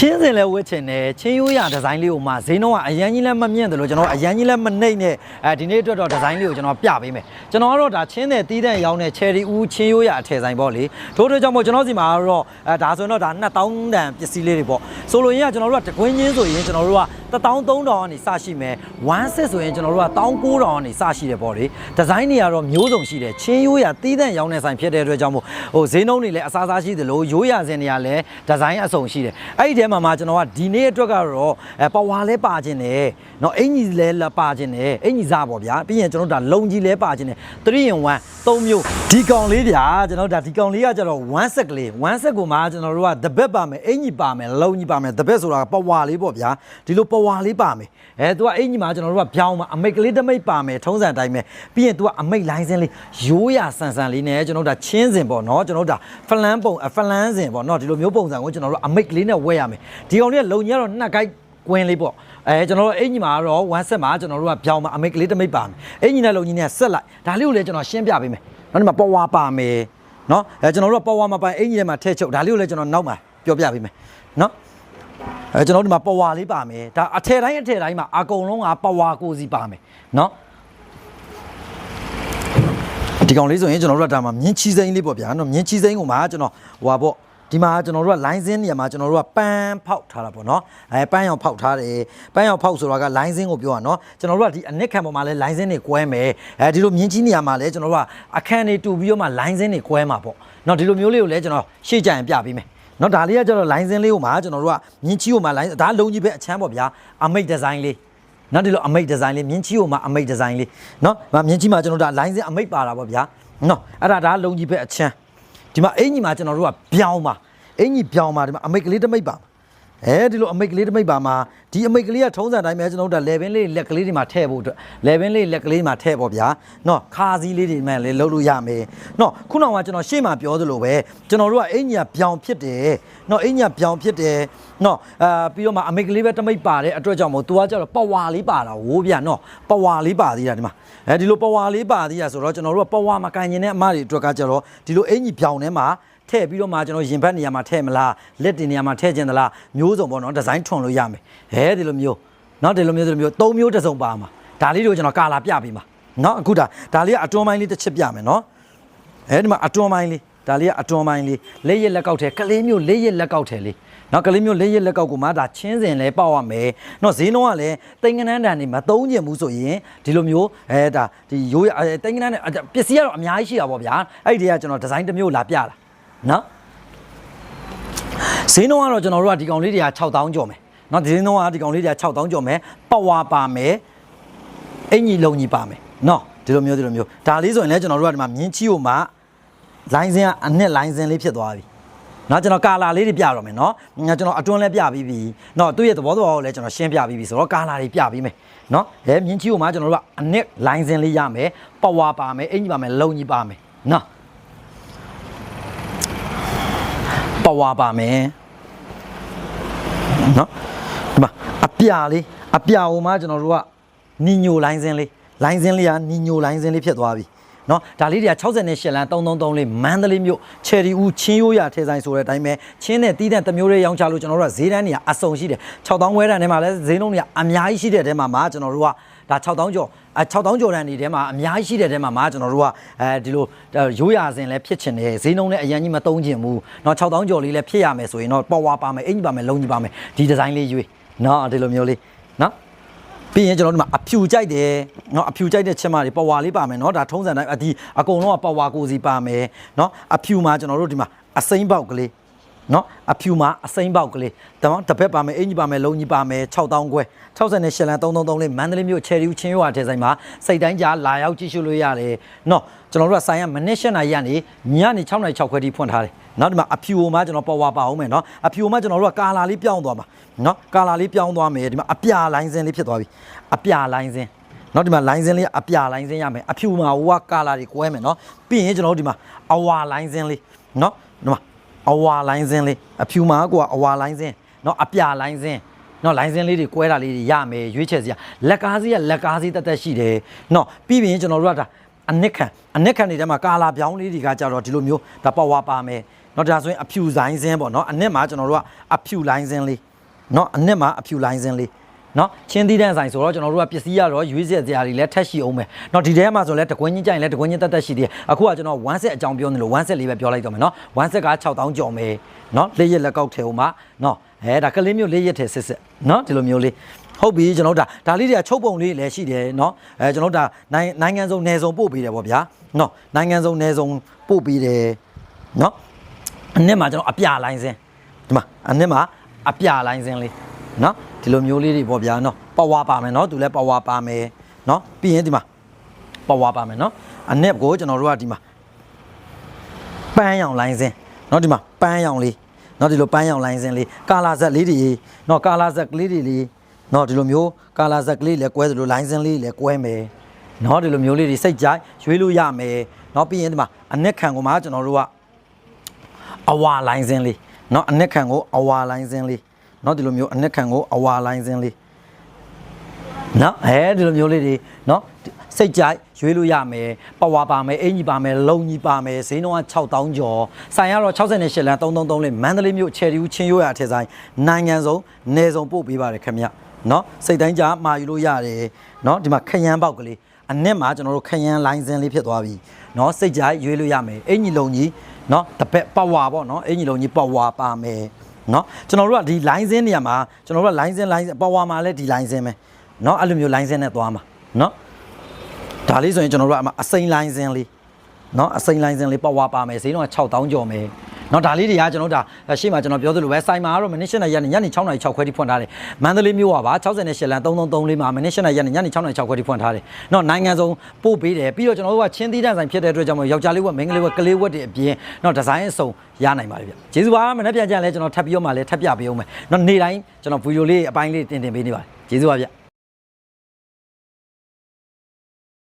ချင်းစင်လဲဝတ်ချင်တယ်ချင်းရိုးရဒီဇိုင်းလေးကိုမှဈေးနှုန်းကအရန်ကြီးလဲမမြင့်တယ်လို့ကျွန်တော်အရန်ကြီးလဲမနှိမ့်နဲ့အဲဒီနေ့အတွက်တော့ဒီဇိုင်းလေးကိုကျွန်တော်ပြပေးမယ်ကျွန်တော်ကတော့ဒါချင်းတဲ့တီးတဲ့ရောင်းတဲ့ cherry ဦးချင်းရိုးရအထည်ဆိုင်ပေါ့လေထို့အတွက်ကြောင့်မို့ကျွန်တော်စီမှာကတော့အဲဒါဆိုရင်တော့ဒါ2000တန်ပစ္စည်းလေးတွေပေါ့ ဆိုလိုရင်းကကျွန်တော်တို့ကတကွင်းချင်းဆိုရင်ကျွန်တော်တို့က13000ကနေစရှိမယ်1 set ဆိုရင်ကျွန်တော်တို့က19000ကနေစရှိတယ်ပေါ့လေဒီဇိုင်းတွေကတော့မျိုးစုံရှိတယ်ချင်းရိုးရတီးတဲ့ရောင်းတဲ့ဆိုင်ဖြစ်တဲ့အတွက်ကြောင့်မို့ဟိုဈေးနှုန်းတွေလည်းအစားစားရှိတယ်လို့ရိုးရစင်တွေကလည်းဒီဇိုင်းအစုံရှိတယ်အဲ့ဒီထဲမှာမှကျွန်တော်ကဒီနေ့အတွက်ကတော့အဲပဝါလဲပါခြင်းတယ်เนาะအင်ကြီးလဲလာပါခြင်းတယ်အင်ကြီးစားပေါ့ဗျာပြီးရင်ကျွန်တော်တို့ဒါလုံကြီးလဲပါခြင်းတယ်3 in 1 3မျိုးဒီကောင်လေးဗျာကျွန်တော်တို့ဒါဒီကောင်လေးကကျတော့1 set ကလေး1 set ကိုမှကျွန်တော်တို့က the bed ပါမယ်အင်ကြီးပါမယ်လုံကြီးပါ မယ် the bed ဆိုတာပဝါလေးပေါ့ဗျာဒီလိုပဝါလေးပါမယ်အဲသူကအင်ကြီးမှာကျွန်တော်တို့ကပြောင်းမှာအမိတ်ကလေးတစ်မိတ်ပါမယ်ထုံးစံတိုင်းပဲပြီးရင်သူကအမိတ်လိုင်းစင်းလေးရိုးရဆန်ဆန်လေးနဲ့ကျွန်တော်တို့ဒါချင်းစင်ပေါ့နော်ကျွန်တော်တို့ဒါဖလန်းပုံဖလန်းစင်ပေါ့နော်ဒီလိုမျိုးပုံစံကိုကျွန်တော်တို့အမိတ်ကလေးနဲ့ဝဲရမယ်ဒီကောင်လေးကလုံကြီးကတော့နှစ်ကိုက်ကွင်းလေးပေါ့အဲကျွန်တော်တို့အင်ကြီးမှာတော့1 set မှာကျွန်တော်တို့ကပြောင်းမှာအမိတ်ကလေးတစ်မိတ်ပါမယ်အင်ကြီးနဲ့လုံကြီးနဲ့ဆက်လိုက်ဒါလေးကိုလည်းကျွန်တော်ရှင်းပြပေးမယ်နောက်ဒီမှာပေါ်ဝါပါမယ်နော်အဲကျွန်တော်တို့ကပေါ်ဝါမှာပိုင်အင်ကြီးထဲမှာထည့်ချုပ်ဒါလေးကိုလည်းကျွန်တော်နောက်မှာပြောပြပေးမယ်နော် အဲကျွန်တော်တို့ဒီမှာပဝါလေးပါမယ်ဒါအထည်တိုင်းအထည်တိုင်းမှာအကုန်လုံးကပဝါကိုစီပါမယ်เนาะဒီကောင်လေးဆိုရင်ကျွန်တော်တို့ကဒါမှာမြင်းချီစိမ့်လေးပေါ့ဗျာเนาะမြင်းချီစိမ့်ကိုမှကျွန်တော်ဟွာပေါ့ဒီမှာကျွန်တော်တို့က line စင်းနေရာမှာကျွန်တော်တို့ကပန်းဖောက်ထားတာပေါ့နော်အဲပန်းရောင်ဖောက်ထားတယ်ပန်းရောင်ဖောက်ဆိုတာက line စင်းကိုပြောတာနော်ကျွန်တော်တို့ကဒီအနစ်ခံပေါ်မှာလဲ line စင်းတွေကွဲမယ်အဲဒီလိုမြင်းကြီးနေရာမှာလဲကျွန်တော်တို့ကအခန်းတွေတူပြီးတော့မှ line စင်းတွေကွဲမှာပေါ့နော်ဒီလိုမျိုးလေးကိုလဲကျွန်တော်ရှေ့ကြရင်ပြပေးမယ် နော်ဒါလေးကကျတော့ line စင်းလေးကိုမှာကျွန်တော်တို့ကမြင်းချီကိုမှာ line ဒါလုံကြီးပဲအချမ်းပေါ့ဗျာအမိတ်ဒီဇိုင်းလေးနော်ဒီလိုအမိတ်ဒီဇိုင်းလေးမြင်းချီကိုမှာအမိတ်ဒီဇိုင်းလေးနော်ဒါမြင်းချီမှာကျွန်တော်တို့ဒါ line စင်းအမိတ်ပါတာပေါ့ဗျာနော်အဲ့ဒါဒါလုံကြီးပဲအချမ်းဒီမှာအင်ကြီးမှာကျွန်တော်တို့ကပြောင်းပါအင်ကြီးပြောင်းပါဒီမှာအမိတ်ကလေးတစ်မိတ်ပါ အဲဒီလိုအမိတ်ကလေးတစ်မိတ်ပါမှာဒီအမိတ်ကလေးကထုံးစံတိုင်းပဲကျွန်တော်တို့က level လေးလက်ကလေးတွေမှာထည့်ဖို့အတွက် level လေးလက်ကလေးမှာထည့်ပေါ့ဗျာနော်ခါစည်းလေးတွေမှလည်းလုပ်လို့ရမယ်နော်ခုနကကျွန်တော်ရှေ့မှာပြောသလိုပဲကျွန်တော်တို့ကအင်ကြီးကပြောင်းဖြစ်တယ်နော်အင်ကြီးကပြောင်းဖြစ်တယ်နော်အာပြီးတော့မှအမိတ်ကလေးပဲတစ်မိတ်ပါတဲ့အတွက်ကြောင့်မို့ तू ကကျတော့ပဝါလေးပါတာဝိုးဗျာနော်ပဝါလေးပါသေးတာဒီမှာအဲဒီလိုပဝါလေးပါသေးတာဆိုတော့ကျွန်တော်တို့ကပဝါမကန်ရင်တဲ့အမတွေအတွက်ကကျတော့ဒီလိုအင်ကြီးပြောင်းထဲမှာ ထည့်ပြီးတော့မှကျွန်တော်ရင်ဘတ်နေရာမှာထည့်မလားလက်တင်နေရာမှာထည့်ခြင်းသလားမျိုးစုံပေါ့နော်ဒီဇိုင်းထွန်လို့ရမယ်ဟဲဒီလိုမျိုးနော်ဒီလိုမျိုးဒီလိုမျိုးသုံးမျိုးတစ်စုံပါမှာဒါလေးတွေကိုကျွန်တော်ကာလာပြပေးမှာနော်အခုဒါဒါလေးကအတွန်းပိုင်းလေးတစ်ချက်ပြမယ်နော်အဲဒီမှာအတွန်းပိုင်းလေးဒါလေးကအတွန်းပိုင်းလေးလက်ရက်လက်ကောက်ထဲကလေးမျိုးလက်ရက်လက်ကောက်ထဲလေးနော်ကလေးမျိုးလက်ရက်လက်ကောက်ကိုမှဒါချင်းစင်လဲပေါက်ရမယ်နော်ဈေးနှုန်းကလည်းတိန်ကနန်းတန်နေမသုံးကျင်ဘူးဆိုရင်ဒီလိုမျိုးအဲဒါဒီရိုးရအဲတိန်ကနန်းနဲ့ပစ္စည်းကတော့အများကြီးရှိတာပေါ့ဗျာအဲ့ဒီတည်းကကျွန်တော်ဒီဇိုင်းတစ်မျိုးလာပြတာ နော်ဈေးနှုန်းကတော့ကျွန်တော်တို့ကဒီကောင်လေးတွေက6000ကျော်မယ်နော်ဒီဈေးနှုန်းကဒီကောင်လေးတွေက6000ကျော်မယ်ပဝါပါမယ်အင်ကြီးလုံကြီးပါမယ်နော်ဒီလိုမျိုးဒီလိုမျိုးဒါလေးဆိုရင်လည်းကျွန်တော်တို့ကဒီမှာမြင်းချီကိုမှလိုင်းစင်းကအနှစ်လိုင်းစင်းလေးဖြစ်သွားပြီနော်ကျွန်တော်ကာလာလေးတွေပြတော့မယ်နော်ကျွန်တော်အတွန်းလည်းပြပြီးပြီနော်သူ့ရဲ့သဘောသဘောကိုလည်းကျွန်တော်ရှင်းပြပြီးပြီဆိုတော့ကာလာတွေပြပြီးမယ်နော်အဲမြင်းချီကိုမှကျွန်တော်တို့ကအနှစ်လိုင်းစင်းလေးရမယ်ပဝါပါမယ်အင်ကြီးပါမယ်လုံကြီးပါမယ်နော် ပဝါပါမယ်နော်ဒီမှာအပြာလေးအပြာဟိုမှာကျွန်တော်တို့ကနီညိုလိုင်းစင်းလေးလိုင်းစင်းလေးကနီညိုလိုင်းစင်းလေးဖြစ်သွားပြီ နော်ဒါလေးတွေက68လမ်း333လေးမန္တလေးမြို့ချယ်ရီဦးချင်းရိုးရထဲဆိုင်ဆိုတဲ့အတိုင်းပဲချင်းနဲ့တီးတဲ့တစ်မျိုးလေးရောင်းချလို့ကျွန်တော်တို့ကဈေးတန်းတွေကအစုံရှိတယ်6000ဝဲတန်းထဲမှာလည်းဈေးနှုန်းတွေကအများကြီးရှိတဲ့ထဲမှာမှာကျွန်တော်တို့ကဒါ6000ကျော်အဲ6000ကျော်တန်းတွေထဲမှာအများကြီးရှိတဲ့ထဲမှာမှာကျွန်တော်တို့ကအဲဒီလိုရိုးရာစင်လည်းဖြစ်ချင်တယ်ဈေးနှုန်းလည်းအရင်ကြီးမသုံးချင်ဘူးเนาะ6000ကျော်လေးလည်းဖြစ်ရမယ်ဆိုရင်တော့ပေါ်ဝါပါမယ်အင်ကြီးပါမယ်လုံးကြီးပါမယ်ဒီဒီဇိုင်းလေးရွေးเนาะဒီလိုမျိုးလေးเนาะ ပြီးရင်ကျွန်တော်တို့မှာအဖြူကြိုက်တယ်เนาะအဖြူကြိုက်တဲ့ချက်မတွေပဝါလေးပါမယ်เนาะဒါထုံးစံတိုင်းအဒီအကုန်လုံးကပဝါကိုစီပါမယ်เนาะအဖြူမှာကျွန်တော်တို့ဒီမှာအစိမ့်ပေါက်ကလေး เนาะအဖြူမှာအစိမ့်ပေါက်ကလေးတမောတစ်ဖက်ပါမယ်အင်ကြီးပါမယ်လုံးကြီးပါမယ်6000ခွဲ68လမ်း333လေးမန္တလေးမြို့ချယ်ရီချင်းရွာထဲဆိုင်မှာစိတ်တိုင်းကြားလာရောက်ကြည့်ရှုလို့ရတယ်เนาะကျွန်တော်တို့ကဆိုင်ရမနစ်၈နာရီကနေညနေ6နာရီ6ခွဲထိဖွင့်ထားတယ်နောက်ဒီမှာအဖြူဟိုမှာကျွန်တော်ပေါ်ဝါပါအောင်မယ်เนาะအဖြူဟိုမှာကျွန်တော်တို့ကကာလာလေးပြောင်းသွားမှာเนาะကာလာလေးပြောင်းသွားမယ်ဒီမှာအပြာလိုင်းစင်းလေးဖြစ်သွားပြီအပြာလိုင်းစင်း နောက်ဒီမှာ line စင်းလေးအပြာ line စင်းရမယ်အဖြူမှာဟိုကကာလာတွေကွဲမယ်နော်ပြီးရင်ကျွန်တော်တို့ဒီမှာအဝါ line စင်းလေးနော်ဒီမှာ အဝါ line စင်းလေးအဖြူမှာကွာအဝါ line စင်းနော်အပြာ line စင်းနော် line စင်းလေးတွေကွဲတာလေးတွေရမယ်ရွေးချယ်စီရလက်ကားစီးကလက်ကားစီးတက်တက်ရှိတယ်နော်ပြီးရင်ကျွန်တော်တို့ကဒါအနစ်ခံအနစ်ခံတွေထဲမှာကာလာပြောင်းလေးတွေကကြတော့ဒီလိုမျိုးဒါပေါ်ဝါပါမယ်နော်ဒါဆိုရင်အဖြူဆိုင်စင်းပေါ့နော်အနစ်မှာကျွန်တော်တို့ကအဖြူ line စင်းလေးနော်အနှစ်မှာအဖြူလိုင်းစင်းလေး နော်ချင်းသီးတန်းဆိုင်ဆိုတော့ကျွန်တော်တို့ကပစ္စည်းရတော့ရွေးစက်စရာတွေလည်းထက်ရှိအောင်မယ်နော်ဒီထဲမှာဆိုလည်းတကွင်းချင်းကြိုင်လည်းတကွင်းချင်းတက်တက်ရှိသေးတယ်အခုကကျွန်တော်1 set အကြောင်းပြောနေလို့1 set လေးပဲပြောလိုက်တော့မယ်နော်1 set က6000ကျော်မယ်နော်လေးရက်လက်ကောက်ထဲဦးမှာနော်အဲဒါကလေးမျိုးလေးရက်ထဲစစ်စစ်နော်ဒီလိုမျိုးလေးဟုတ်ပြီကျွန်တော်တို့ဒါဒါလေးတွေကချုပ်ပုံလေးလည်းရှိတယ်เนาะအဲကျွန်တော်တို့ဒါနိုင်နိုင်ငံစုံနယ်စုံပို့ပေးတယ်ပေါ့ဗျာเนาะနိုင်ငံစုံနယ်စုံပို့ပေးတယ်เนาะအနှစ်မှာကျွန်တော်အပြလိုင်းစင်းဒီမှာအနှစ်မှာအပြလိုင်းစင်းလေးเนาะ ဒီလိုမျိုးလေးတွေပေါ့ဗျာနော်ပဝါပါမယ်နော်သူလည်းပဝါပါမယ်နော်ပြီးရင်ဒီမှာပဝါပါမယ်နော်အနက်ကိုကျွန်တော်တို့ကဒီမှာပန်းရောင်လိုင်းစင်းနော်ဒီမှာပန်းရောင်လေးနော်ဒီလိုပန်းရောင်လိုင်းစင်းလေးကာလာဇက်လေးတွေနော်ကာလာဇက်ကလေးတွေလေးနော်ဒီလိုမျိုးကာလာဇက်ကလေးလည်းကွဲသလိုလိုင်းစင်းလေးလည်းကွဲမယ်နော်ဒီလိုမျိုးလေးတွေစိတ်ကြိုက်ရွေးလို့ရမယ်နော်ပြီးရင်ဒီမှာအနက်ခံကိုမှကျွန်တော်တို့ကအဝါလိုင်းစင်းလေးနော်အနက်ခံကိုအဝါလိုင်းစင်းလေး เนาะဒီလိုမျိုးအနက်ခံကိုအဝါလိုင်းစင်းလေးเนาะအဲဒီလိုမျိုးလေးတွေเนาะစိတ်ကြိုက်ရွေးလို့ရမယ်ပဝါပါမယ်အင်ကြီးပါမယ်လုံကြီးပါမယ်ဈေးနှုန်းက6000ကျော်ဆိုင်ကတော့68လမ်း333လေးမန္တလေးမြို့ချယ်ရီဦးချင်းရိုးရအထက်ဆိုင်နိုင်ငံစုံနေစုံပို့ပေးပါတယ်ခင်ဗျเนาะစိတ်တိုင်းကြမှာယူလို့ရတယ်เนาะဒီမှာခရမ်းပေါက်ကလေးအနစ်မှာကျွန်တော်တို့ခရမ်းလိုင်းစင်းလေးဖြစ်သွားပြီเนาะစိတ်ကြိုက်ရွေးလို့ရမယ်အင်ကြီးလုံကြီးเนาะတပက်ပဝါပေါ့เนาะအင်ကြီးလုံကြီးပဝါပါမယ် เนาะကျွန်တော်တို့ကဒီ line စင်းနေရာမှာကျွန်တော်တို့က line စင်း line ပဝါမှာလည်းဒီ line စင်းပဲเนาะအဲ့လိုမျိုး line စင်းနဲ့သွားမှာเนาะ ဒါလေးဆိုရင်ကျွန်တော်တို့ကအမအစိမ်းလိုင်းစင်းလေးเนาะအစိမ်းလိုင်းစင်းလေးပတ်ဝါပါမယ်ဈေးတော့6000ကျော်မယ် เนาะဒါလေးတွေကကျွန်တော်တို့ဒါရှေ့မှာကျွန်တော်ပြောသလိုပဲစိုင်မာကတော့မနစ်၈နာရီညနေ6နာရီ6ခွဲထိဖွင့်ထားတယ်မန္တလေးမြို့ကပါ68လမ်း333လေးမှာမနစ်၈နာရီညနေ6နာရီ6ခွဲထိဖွင့်ထားတယ်เนาะနိုင်ငံစုံပို့ပေးတယ်ပြီးတော့ကျွန်တော်တို့ကချင်းသီးတန်းဆိုင်ဖြစ်တဲ့အတွက်ကြောင့်မို့ယောက်ျားလေးဝက်မိန်းကလေးဝက်ကလေးဝက်တွေအပြင်เนาะဒီဇိုင်းအစုံရနိုင်ပါတယ်ဗျကျေးဇူးပါမနေ့ပြန်ကြရင်လဲကျွန်တော်ထပ်ပြီးတော့မှလဲထပ်ပြပေးအောင်မယ်เนาะနေ့တိုင်းကျွန်တော်ဗီဒီယိုလေးအပိုင်းလေးတင်တင်ပေးနေပါတယ်ကျေးဇူးပါဗျ